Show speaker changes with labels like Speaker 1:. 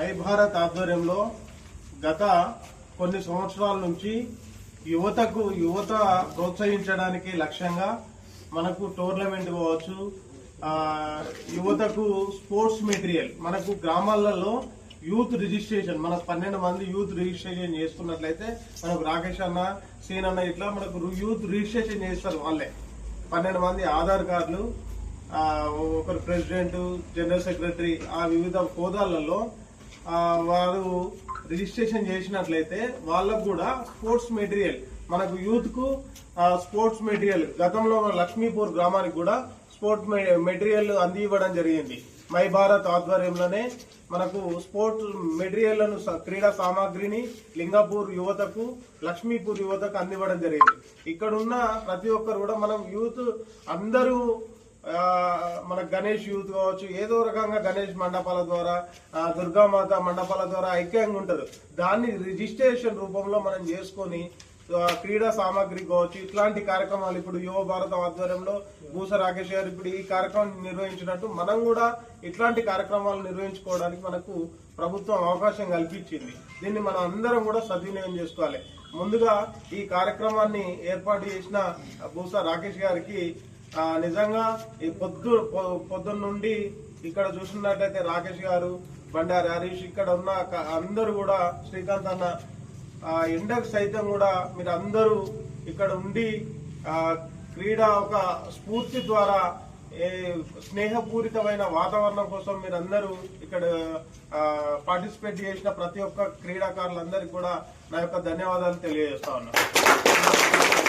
Speaker 1: ఐభారత్ భారత్ ఆధ్వర్యంలో గత కొన్ని సంవత్సరాల నుంచి యువతకు యువత ప్రోత్సహించడానికి లక్ష్యంగా మనకు టోర్నమెంట్ కావచ్చు యువతకు స్పోర్ట్స్ మెటీరియల్ మనకు గ్రామాలలో యూత్ రిజిస్ట్రేషన్ మన పన్నెండు మంది యూత్ రిజిస్ట్రేషన్ చేసుకున్నట్లయితే మనకు రాకేష్ అన్న సీన్ అన్న ఇట్లా మనకు యూత్ రిజిస్ట్రేషన్ చేస్తారు వాళ్ళే. పన్నెండు మంది ఆధార్ కార్డులు ఒకరు ప్రెసిడెంట్ జనరల్ సెక్రటరీ ఆ వివిధ హోదాలలో వారు రిజిస్ట్రేషన్ చేసినట్లయితే వాళ్ళకు కూడా స్పోర్ట్స్ మెటీరియల్ మనకు యూత్కు స్పోర్ట్స్ మెటీరియల్ గతంలో మన లక్ష్మీపూర్ గ్రామానికి కూడా స్పోర్ట్స్ మెటీరియల్ మెటీరియల్ అందివ్వడం జరిగింది. మై భారత్ ఆధ్వర్యంలోనే మనకు స్పోర్ట్స్ మెటీరియల్లను క్రీడా సామాగ్రిని లింగాపూర్ యువతకు లక్ష్మీపూర్ యువతకు అందివ్వడం జరిగింది. ఇక్కడున్న ప్రతి ఒక్కరు కూడా మనం యూత్ అందరూ మన గణేష్ యూత్ కావచ్చు ఏదో రకంగా గణేష్ మండపాల ద్వారా దుర్గామాత మండపాల ద్వారా ఐక్యంగా ఉంటారు దాన్ని రిజిస్ట్రేషన్ రూపంలో మనం చేసుకొని క్రీడా సామాగ్రి కావచ్చు ఇట్లాంటి కార్యక్రమాలు ఇప్పుడు యువ భారత ఆధ్వర్యంలో భూస రాకేష్ గారు ఇప్పుడు ఈ కార్యక్రమం నిర్వహించినట్టు మనం కూడా ఇట్లాంటి కార్యక్రమాలు నిర్వహించుకోవడానికి మనకు ప్రభుత్వం అవకాశం కల్పించింది. దీన్ని మనం అందరం కూడా సద్వినియోగం చేసుకోవాలి. ముందుగా ఈ కార్యక్రమాన్ని ఏర్పాటు చేసిన భూస రాకేష్ గారికి నిజంగా ఈ పొద్దు పొ- పొద్దున్న నుండి ఇక్కడ చూసినట్లయితే రాకేష్ గారు బండారి హరీష్ ఇక్కడ ఉన్న అందరూ కూడా శ్రీకాంత్ అన్న ఆ, ఎండకు సైతం కూడా మీరు అందరూ ఇక్కడ ఉండి క్రీడా క్రీడ ఒక స్ఫూర్తి ద్వారా ఏ స్నేహపూరితమైన వాతావరణం కోసం మీరు అందరూ ఇక్కడ పార్టిసిపేట్ చేసిన ప్రతి ఒక్క క్రీడాకారులందరికీ కూడా నా యొక్క ధన్యవాదాలు తెలియజేస్తా ఉన్నాను